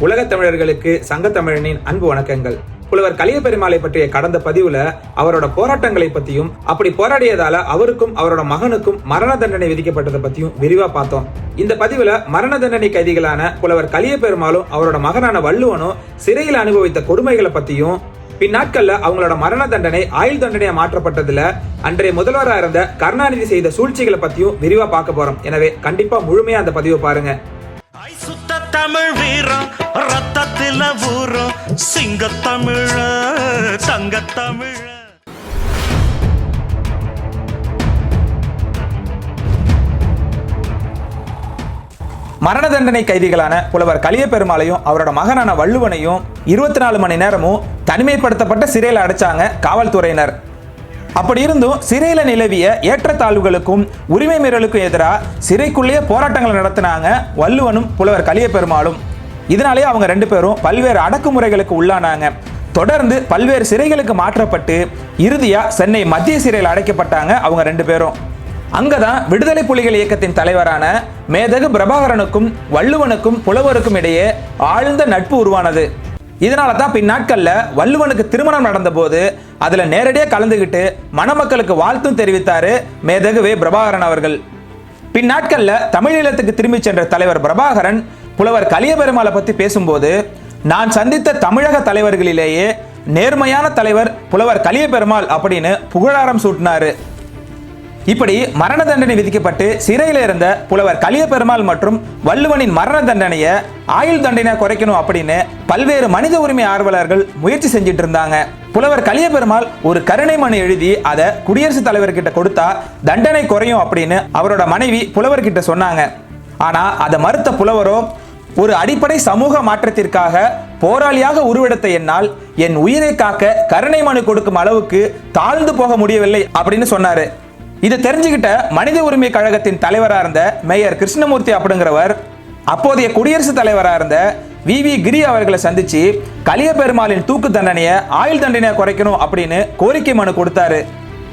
உலகத் தமிழர்களுக்கு சங்கத்தமிழனின் அன்பு வணக்கங்கள். புலவர் கலிய பெருமாளை பற்றிய கடந்த பதிவுல அவரோட போராட்டங்களை பத்தியும் அப்படி போராடியதால அவருக்கும் அவரோட மகனுக்கும் மரண தண்டனை விதிக்கப்பட்டதை பத்தியும் விரிவா பார்த்தோம். இந்த பதிவுல மரண தண்டனை கைதிகளான புலவர் கலிய பெருமாளும் அவரோட மகனான வள்ளுவனும் சிறையில் அனுபவித்த கொடுமைகளை பத்தியும் பின்னாட்கள்ல அவங்களோட மரண தண்டனை ஆயுள் தண்டனையா மாற்றப்பட்டதுல அன்றைய முதல்வராக இருந்த கருணாநிதி செய்த சூழ்ச்சிகளை பத்தியும் விரிவா பார்க்க போறோம். எனவே கண்டிப்பா முழுமையா அந்த பதிவை பாருங்க. தமிழ் வீரம் ரத்தத்தில ஊரம் சிங்கத்தமிழ தங்கத்தமிழ. மரண தண்டனை கைதிகளான புலவர் கலிய பெருமாளையும் அவரோட மகனான வள்ளுவனையும் இருபத்தி நாலு மணி நேரமும் தனிமைப்படுத்தப்பட்ட சிறையில் அடைச்சாங்க காவல்துறையினர். அப்படி இருந்தும் சிறையில் நிலவிய ஏற்றத்தாழ்வுகளுக்கும் உரிமை மீறலுக்கும் எதிராக சிறைக்குள்ளேயே போராட்டங்களை நடத்தினாங்க வள்ளுவனும் புலவர் கலிய பெருமாளும் இதனாலே அவங்க ரெண்டு பேரும் பல்வேறு அடக்குமுறைகளுக்கு உள்ளானாங்க. தொடர்ந்து பல்வேறு சிறைகளுக்கு மாற்றப்பட்டு இறுதியாக சென்னை மத்திய சிறையில் அடைக்கப்பட்டாங்க அவங்க ரெண்டு பேரும். அங்கதான் விடுதலை புலிகள் இயக்கத்தின் தலைவரான மேதகு பிரபாகரனுக்கும் வள்ளுவனுக்கும் புலவருக்கும் இடையே ஆழ்ந்த நட்பு உருவானது. இதனால தான் பின்னாட்கள்ல வள்ளுவனுக்கு திருமணம் நடந்தபோது அதுல நேரடியாக கலந்துகிட்டு மணமக்களுக்கு வாழ்த்தும் தெரிவித்தாரு மேதகு வே பிரபாகரன் அவர்கள். பின்னாட்கள்ல தமிழீழத்துக்கு திரும்பிச் சென்ற தலைவர் பிரபாகரன் புலவர் கலியபெருமாளை பற்றி பத்தி பேசும்போது நான் சந்தித்த தமிழக தலைவர்களிலேயே நேர்மையான தலைவர் புலவர் கலியபெருமாள் அப்படின்னு புகழாரம் சூட்டினாரு. இப்படி மரண தண்டனை விதிக்கப்பட்டு சிறையில் இருந்த புலவர் கலிய பெருமாள் மற்றும் வள்ளுவனின் மரண தண்டனையை ஆயுள் தண்டனை குறைக்கணும் அப்படின்னு பல்வேறு மனித உரிமை ஆர்வலர்கள் முயற்சி செஞ்சிட்டு இருந்தாங்க. புலவர் கலிய பெருமாள் ஒரு கருணை மனு எழுதி அதை குடியரசுத் தலைவர்கிட்ட கொடுத்தா தண்டனை குறையும் அப்படின்னு அவரோட மனைவி புலவர்கிட்ட சொன்னாங்க. ஆனா அதை மறுத்த புலவரோ ஒரு அடிப்படை சமூக மாற்றத்திற்காக போராளியாக உருவெடுத்த என்னால் என் உயிரை காக்க கருணை மனு கொடுக்கும் அளவுக்கு தாழ்ந்து போக முடியவில்லை அப்படின்னு சொன்னாரு. இதை தெரிஞ்சுக்கிட்ட மனித உரிமை கழகத்தின் தலைவராக இருந்த மேயர் கிருஷ்ணமூர்த்தி அப்படிங்கிறவர் அப்போதைய குடியரசுத் தலைவராக இருந்த வி. வி. கிரி அவர்களை சந்திச்சு கலிய பெருமாளின் தூக்கு தண்டனையை ஆயுள் தண்டனையை குறைக்கணும் அப்படின்னு கோரிக்கை மனு கொடுத்தாரு.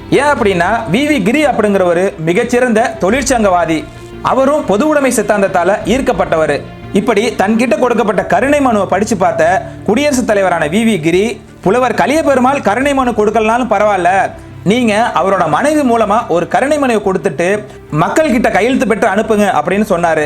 ஏன் அப்படின்னா வி. வி. கிரி அப்படிங்கிறவர் மிகச்சிறந்த தொழிற்சங்கவாதி. அவரும் பொது உடைமை சித்தாந்தத்தால ஈர்க்கப்பட்டவர். இப்படி தன்கிட்ட கொடுக்கப்பட்ட கருணை மனுவை படிச்சு பார்த்த குடியரசுத் தலைவரான வி. வி. கிரி புலவர் கலிய பெருமாள் கருணை மனு கொடுக்கலனாலும் பரவாயில்ல நீங்க அவரோட மனைவி மூலமா ஒரு கருணை மனுவை கொடுத்துட்டு மக்கள் கிட்ட கையெழுத்து பெற்று அனுப்புங்க அப்படின்னு சொன்னாரு.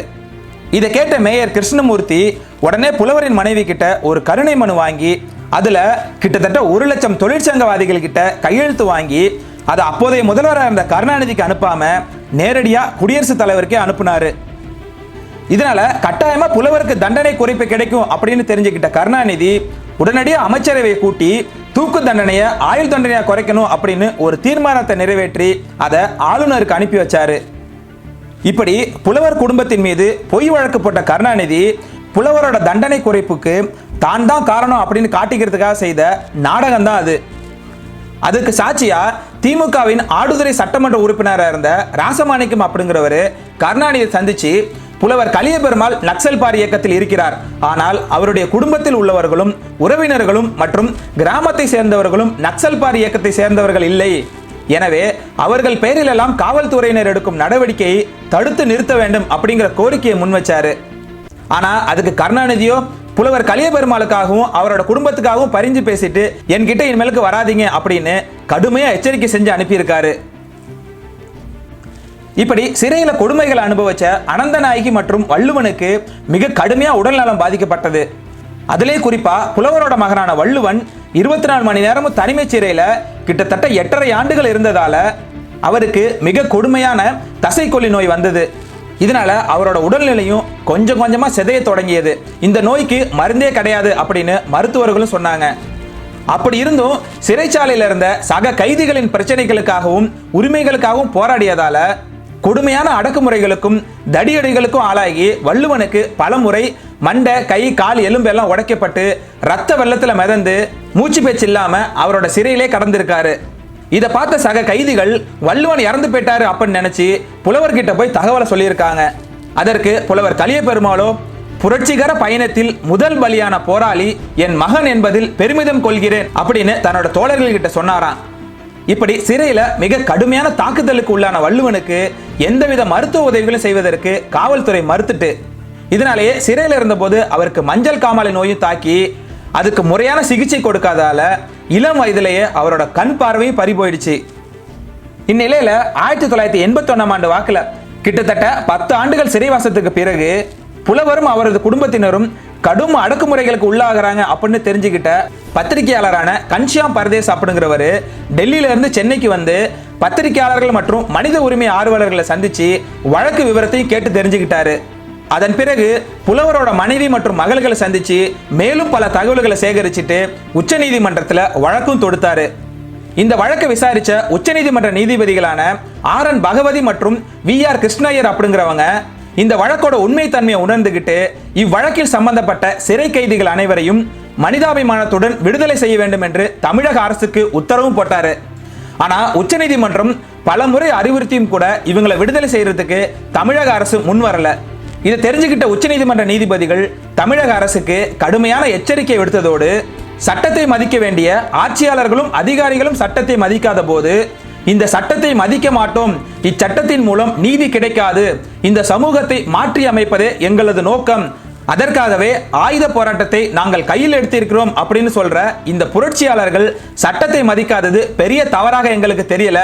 இதை கேட்ட மேயர் கிருஷ்ணமூர்த்தி உடனே புலவரின் மனைவி கிட்ட ஒரு கருணை மனு வாங்கி அதுல கிட்டத்தட்ட ஒரு லட்சம் தொழிற்சங்கவாதிகள் கிட்ட கையெழுத்து வாங்கி அதை அப்போதைய முதல்வராக இருந்த கருணாநிதிக்கு அனுப்பாம நேரடியா குடியரசுத் தலைவருக்கே அனுப்புனாரு. இதனால கட்டாயமா புலவருக்கு தண்டனை குறைப்பு கிடைக்கும் அப்படின்னு தெரிஞ்சுக்கிட்ட கருணாநிதி உடனடியாக அமைச்சரவையை கூட்டி தூக்கு தண்டனையை ஆயுள் தண்டனையாக குறைக்கணும் அப்படின்னு ஒரு தீர்மானத்தை நிறைவேற்றி அதை ஆளுநருக்கு அனுப்பி வச்சாரு. இப்படி புலவர் குடும்பத்தின் மீது பொய் வழக்கு போட்ட கருணாநிதி புலவரோட தண்டனை குறைப்புக்கு தான் தான் காரணம் அப்படின்னு காட்டிக்கிறதுக்காக செய்த நாடகம் தான் அது. அதுக்கு சாட்சியா திமுகவின் ஆடுதுறை சட்டமன்ற உறுப்பினராக இருந்த ராசமாணிக்கம் அப்படிங்கிறவர் கருணாநிதியை சந்திச்சு புலவர் கலிய பெருமாள் நக்சல் பார் இயக்கத்தில் இருக்கிறார். ஆனால் அவருடைய குடும்பத்தில் உள்ளவர்களும் உறவினர்களும் மற்றும் கிராமத்தை சேர்ந்தவர்களும் நக்சல் பார் இயக்கத்தை சேர்ந்தவர்கள் இல்லை. எனவே அவர்கள் பெயரிலெல்லாம் காவல்துறையினர் எடுக்கும் நடவடிக்கையை தடுத்து நிறுத்த வேண்டும் அப்படிங்கிற கோரிக்கையை முன்வச்சாரு. ஆனால் அதுக்கு கருணாநிதியோ புலவர் கலிய பெருமாளுக்காகவும் அவரோட குடும்பத்துக்காகவும் பரிஞ்சு பேசிட்டு என்கிட்ட இனிமேலுக்கு வராதீங்க அப்படின்னு கடுமையாக எச்சரிக்கை செஞ்சு அனுப்பியிருக்காரு. இப்படி சிறையில கொடுமைகளை அனுபவிச்ச அனந்தநாயகி மற்றும் வள்ளுவனுக்கு மிக கடுமையா உடல்நலம் பாதிக்கப்பட்டது. அதிலே குறிப்பா புலவரோட மகனான வள்ளுவன் இருபத்தி நாலு மணி நேரமும் தனிமை சிறையில கிட்டத்தட்ட எட்டரை ஆண்டுகள் இருந்ததால அவருக்கு மிக கொடுமையான தசைக்கொல்லி நோய் வந்தது. இதனால அவரோட உடல்நிலையும் கொஞ்சம் கொஞ்சமா சிதைய தொடங்கியது. இந்த நோய்க்கு மருந்தே கிடையாது அப்படின்னு மருத்துவர்களும் சொன்னாங்க. அப்படி இருந்தும் சிறைச்சாலையில் இருந்த சக கைதிகளின் பிரச்சனைகளுக்காகவும் உரிமைகளுக்காகவும் போராடியதால கொடுமையான அடக்குமுறைகளுக்கும் தடியடிகளுக்கும் ஆளாகி வள்ளுவனுக்கு பலமுறை மண்டை கை கால் எலும்பெல்லாம் உடைக்கப்பட்டு ரத்த வெள்ளத்தில் மிதந்து மூச்சு பேச்சு இல்லாம அவரோட சிறையிலே கடந்திருக்காரு. இதை பார்த்த சக கைதிகள் வள்ளுவன் இறந்து போயிட்டாரு அப்படின்னு நினைச்சு புலவர்கிட்ட போய் தகவலை சொல்லியிருக்காங்க. அதற்கு புலவர் கலிய பெருமாளோ புரட்சிகர பயணத்தில் முதல் பலியான போராளி என் மகன் என்பதில் பெருமிதம் கொள்கிறேன் அப்படின்னு தன்னோட தோழர்கள்கிட்ட சொன்னாராம். இப்படி சிறையில மிக கடுமையான தாக்குதலுக்கு உள்ளான வள்ளுவனுக்கு எந்தவித மருத்துவ உதவிகளும் செய்வதற்கு காவல்துறை மறுத்துட்டு இதனாலேயே சிறையில் இருந்தபோது அவருக்கு மஞ்சள் காமாலை நோயும் தாக்கி அதுக்கு முறையான சிகிச்சை கொடுக்காதால இளம் வயதிலேயே அவரோட கண் பார்வையும் பறி போயிடுச்சு. இந்நிலையில ஆயிரத்தி தொள்ளாயிரத்தி எண்பத்தி ஒன்னாம் ஆண்டு வாக்குல கிட்டத்தட்ட பத்து ஆண்டுகள் சிறைவாசத்துக்கு பிறகு புலவரும் அவரது குடும்பத்தினரும் கடும் அடக்குமுறைகளுக்கு உள்ளாகிறாங்க அப்படின்னு தெரிஞ்சுக்கிட்ட பத்திரிகையாளரான கன்ஷியாம் பரதேஸ் அப்படிங்கிறவர் டெல்லியில இருந்து சென்னைக்கு வந்து பத்திரிகையாளர்கள் மற்றும் மனித உரிமை ஆர்வலர்களை சந்திச்சு வழக்கு விவரத்தையும் கேட்டு தெரிஞ்சுக்கிட்டாரு. அதன் பிறகு புலவரோட மனைவி மற்றும் மகள்களை சந்திச்சு மேலும் பல தகவல்களை சேகரிச்சுட்டு உச்சநீதிமன்றத்தில் வழக்கும் தொடுத்தாரு. இந்த வழக்கை விசாரிச்ச உச்சநீதிமன்ற நீதிபதிகளான ஆர் என் பகவதி மற்றும் வி ஆர் கிருஷ்ணய்யர் அப்படிங்கிறவங்க இந்த வழக்கோட உண்மைத்தன்மையை உணர்ந்துகிட்டு இவ்வழக்கில் சம்பந்தப்பட்ட சிறை கைதிகள் அனைவரையும் மனிதாபிமானத்துடன் விடுதலை செய்ய வேண்டும் என்று தமிழக அரசுக்கு உத்தரவும் போட்டாரு. ஆனா உச்சநீதிமன்றம் பல முறை அறிவுறுத்தியும் கூட இவங்களை விடுதலை செய்யறதுக்கு தமிழக அரசு முன் வரல. இதை தெரிஞ்சுக்கிட்ட உச்சநீதிமன்ற நீதிபதிகள் தமிழக அரசுக்கு கடுமையான எச்சரிக்கை விடுத்ததோடு சட்டத்தை மதிக்க வேண்டிய ஆட்சியாளர்களும் அதிகாரிகளும் சட்டத்தை மதிக்காத போது இந்த சட்டத்தை மதிக்க மாட்டோம். இச்சட்டத்தின் மூலம் நீதி கிடைக்காது. இந்த சமூகத்தை மாற்றி அமைப்பதே எங்களது நோக்கம். அதற்காகவே ஆயுத போராட்டத்தை நாங்கள் கையில் எடுத்திருக்கிறோம் அப்படின்னு சொல்ற இந்த புரட்சியாளர்கள் சட்டத்தை மதிக்காதது பெரிய தவறாக எங்களுக்கு தெரியல.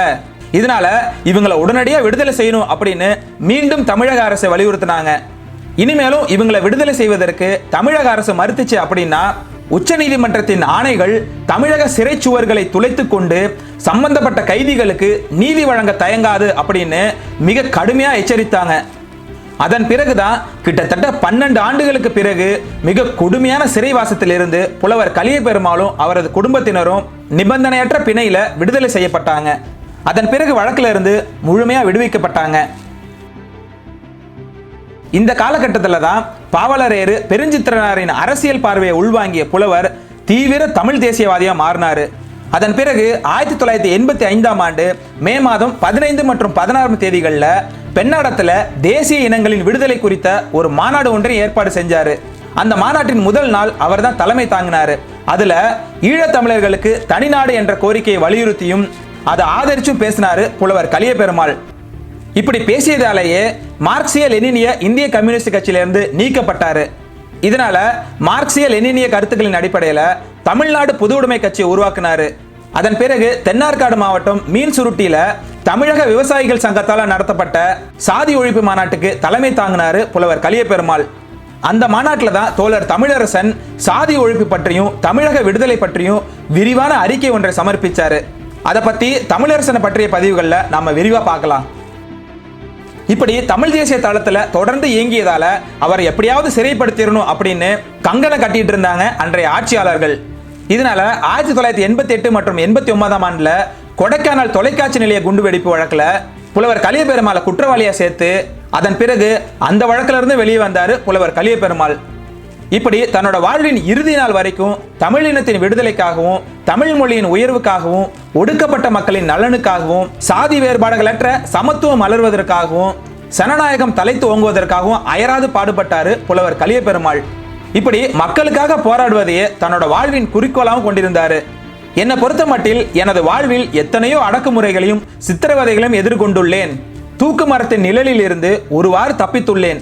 இதனால இவங்களை உடனடியாக விடுதலை செய்யணும் அப்படின்னு மீண்டும் தமிழக அரசை வலியுறுத்தினாங்க. இனிமேலும் இவங்களை விடுதலை செய்வதற்கு தமிழக அரசு மறுத்துச்சு அப்படின்னா உச்சநீதிமன்றத்தின் ஆணைகள் தமிழக சிறைச்சுவர்களை துளைத்துக் கொண்டு சம்பந்தப்பட்ட கைதிகளுக்கு நீதி வழங்க தயங்காது அப்படின்னு மிக கடுமையா எச்சரித்தாங்க. அதன் பிறகுதான் கிட்டத்தட்ட பன்னெண்டு ஆண்டுகளுக்கு பிறகு மிக கொடுமையான சிறைவாசத்திலிருந்து புலவர் கலிய பெருமாளும் அவரது குடும்பத்தினரும் நிபந்தனையற்ற பிணையில விடுதலை செய்யப்பட்டாங்க. அதன் பிறகு வழக்கில் இருந்து முழுமையா விடுவிக்கப்பட்டாங்க. இந்த காலகட்டத்தில் தான் பாவலரேறு பெருஞ்சித்திரனாரின் அரசியல் பார்வையை உள்வாங்கிய புலவர் தீவிர தமிழ் தேசியவாதியாக மாறினாரு. அதன் பிறகு ஆயிரத்தி தொள்ளாயிரத்தி எண்பத்தி ஐந்தாம் ஆண்டு மே மாதம் பதினைந்து மற்றும் பதினாறாம் தேதிகளில் பெண்ணாடத்தில் தேசிய இனங்களின் விடுதலை குறித்த ஒரு மாநாடு ஒன்றை ஏற்பாடு செஞ்சார். அந்த மாநாட்டின் முதல் நாள் அவர் தான் தலைமை தாங்கினாரு. அதில் ஈழத்தமிழர்களுக்கு தனிநாடு என்ற கோரிக்கையை வலியுறுத்தியும் அதை ஆதரிச்சும் பேசினாரு புலவர் கலிய பெருமாள் இப்படி பேசியதாலேயே மார்க்சிய லெனினிய இந்திய கம்யூனிஸ்ட் கட்சியிலிருந்து நீக்கப்பட்டாரு. இதனால மார்க்சிய லெனினிய கருத்துக்களின் அடிப்படையில் தமிழ்நாடு பொது உடைமை கட்சியை உருவாக்குனாரு. அதன் பிறகு தென்னார்காடு மாவட்டம் மீன் சுருட்டியில தமிழக விவசாயிகள் சங்கத்தால் நடத்தப்பட்ட சாதி ஒழிப்பு மாநாட்டுக்கு தலைமை தாங்கினாரு புலவர் கலிய பெருமாள் அந்த மாநாட்டில் தான் தோழர் தமிழரசன் சாதி ஒழிப்பு பற்றியும் தமிழக விடுதலை பற்றியும் விரிவான அறிக்கை ஒன்றை சமர்ப்பிச்சாரு. அதை பத்தி தமிழரசனை பற்றிய பதிவுகளில் நாம விரிவா பார்க்கலாம். இப்படி தமிழ் தேசிய தளத்துல தொடர்ந்து இயங்கியதால அவரை எப்படியாவது சிறைப்படுத்திடணும் அப்படின்னு கங்கணம் கட்டிட்டு இருந்தாங்க அன்றைய ஆட்சியாளர்கள். இதனால ஆயிரத்தி தொள்ளாயிரத்தி எண்பத்தி எட்டு மற்றும் எண்பத்தி ஒன்பதாம் ஆண்டுல கொடைக்கானல் தொலைக்காட்சி நிலைய குண்டுவெடிப்பு வழக்குல புலவர் கலிய பெருமாளை குற்றவாளியா சேர்த்து அதன் பிறகு அந்த வழக்கிலிருந்து வெளியே வந்தாரு புலவர் கலிய பெருமாள் இப்படி தன்னோட வாழ்வின் இறுதி நாள் வரைக்கும் தமிழினத்தின் விடுதலைக்காகவும் தமிழ் மொழியின் உயர்வுக்காகவும் ஒடுக்கப்பட்ட மக்களின் நலனுக்காகவும் சாதி வேறுபாடுகளற்ற சமத்துவம் மலர்வதற்காகவும் சனநாயகம் தலைத்து ஓங்குவதற்காகவும் அயராது பாடுபட்டாரு புலவர் கலிய பெருமாள் இப்படி மக்களுக்காக போராடுவதையே தன்னோட வாழ்வின் குறிக்கோளாகவும் கொண்டிருந்தாரு. என்னை பொறுத்த மட்டில் எனது வாழ்வில் எத்தனையோ அடக்குமுறைகளையும் சித்திரவதைகளையும் எதிர்கொண்டுள்ளேன். தூக்கு மரத்தின் நிழலில் இருந்து ஒருவாறு தப்பித்துள்ளேன்.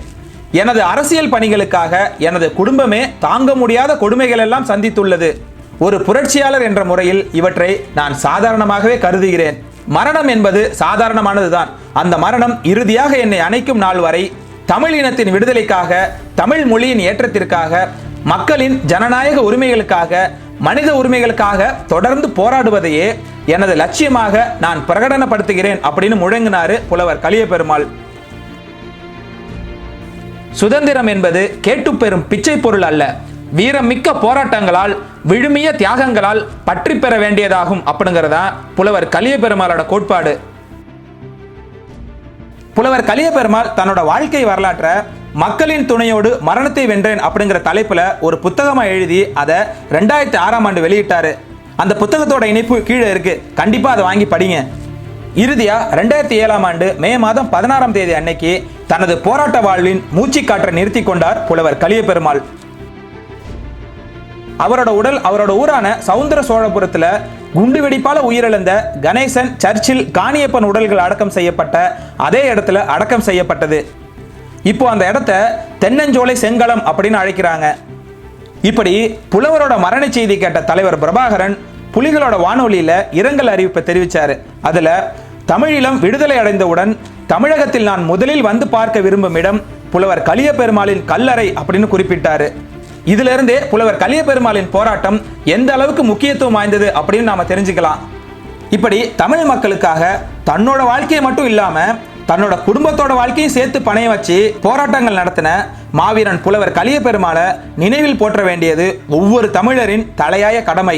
எனது அரசியல் பணிகளுக்காக எனது குடும்பமே தாங்க முடியாத கொடுமைகள் எல்லாம் சந்தித்துள்ளது. ஒரு புரட்சியாளர் என்ற முறையில் இவற்றை நான் சாதாரணமாகவே கருதுகிறேன். மரணம் என்பது சாதாரணமானதுதான். அந்த மரணம் இறுதியாக என்னை அணைக்கும் நாள் வரை தமிழ் இனத்தின் விடுதலைக்காக தமிழ் மொழியின் ஏற்றத்திற்காக மக்களின் ஜனநாயக உரிமைகளுக்காக மனித உரிமைகளுக்காக தொடர்ந்து போராடுவதையே எனது லட்சியமாக நான் பிரகடனப்படுத்துகிறேன் அப்படின்னு முழங்கினாரு புலவர் கலிய பெருமாள் சுதந்திரம் என்பது கேட்டுப் பெறும் பிச்சை பொருள் அல்ல. வீரம் மிக்க போராட்டங்களால் விழுமிய தியாகங்களால் பற்றி பெற வேண்டியதாகும் அப்படிங்கிறதா புலவர் கலிய பெருமாளோட கோட்பாடு. புலவர் கலிய பெருமாள் தன்னோட வாழ்க்கை வரலாற்றை மக்களின் துணையோடு மரணத்தை வென்றேன் அப்படிங்கிற தலைப்புல ஒரு புத்தகமா எழுதி அதை ரெண்டாயிரத்தி ஆறாம் ஆண்டு வெளியிட்டாரு. அந்த புத்தகத்தோட இணைப்பு கீழே இருக்கு. கண்டிப்பா அதை வாங்கி படிங்க. இறுதியா ரெண்டாயிரத்தி ஏழாம் ஆண்டு மே மாதம் பதினாறாம் தேதி அன்னைக்கு தனது போராட்ட வாழ்வின் மூச்சுக்காற்றை நிறுத்தி கொண்டார் புலவர் கலிய பெருமாள் அவரோட உடல் அவரோட ஊரான சவுந்தர சோழபுரத்தில் குண்டு வெடிப்பால உயிரிழந்த கணேசன் சர்ச்சில் காணியப்பன் உடல்கள் அடக்கம் செய்யப்பட்ட அதே இடத்துல அடக்கம் செய்யப்பட்டது. இப்போ அந்த இடத்த தென்னஞ்சோலை செங்கலம் அப்படின்னு அழைக்கிறாங்க. இப்படி புலவரோட மரண செய்தி கேட்ட தலைவர் பிரபாகரன் புலிகளோட வானொலியில இரங்கல் அறிவிப்பை தெரிவிச்சாரு. அதுல தமிழீழம் விடுதலை அடைந்தவுடன் தமிழகத்தில் நான் முதலில் வந்து பார்க்க விரும்பும் இடம் புலவர் கலிய பெருமாளின் கல்லறை அப்படின்னு குறிப்பிட்டாரு. இதுல இருந்தே புலவர் கலிய பெருமாளின் போராட்டம் எந்த அளவுக்கு முக்கியத்துவம் வாய்ந்தது அப்படின்னு நாம தெரிஞ்சுக்கலாம். இப்படி தமிழ் மக்களுக்காக தன்னோட வாழ்க்கையை மட்டும் இல்லாம தன்னோட குடும்பத்தோட வாழ்க்கையும் சேர்த்து பணைய வச்சு போராட்டங்கள் நடத்தின மாவீரன் புலவர் கலிய பெருமாளை நினைவில் போற்ற வேண்டியது ஒவ்வொரு தமிழரின் தலையாய கடமை.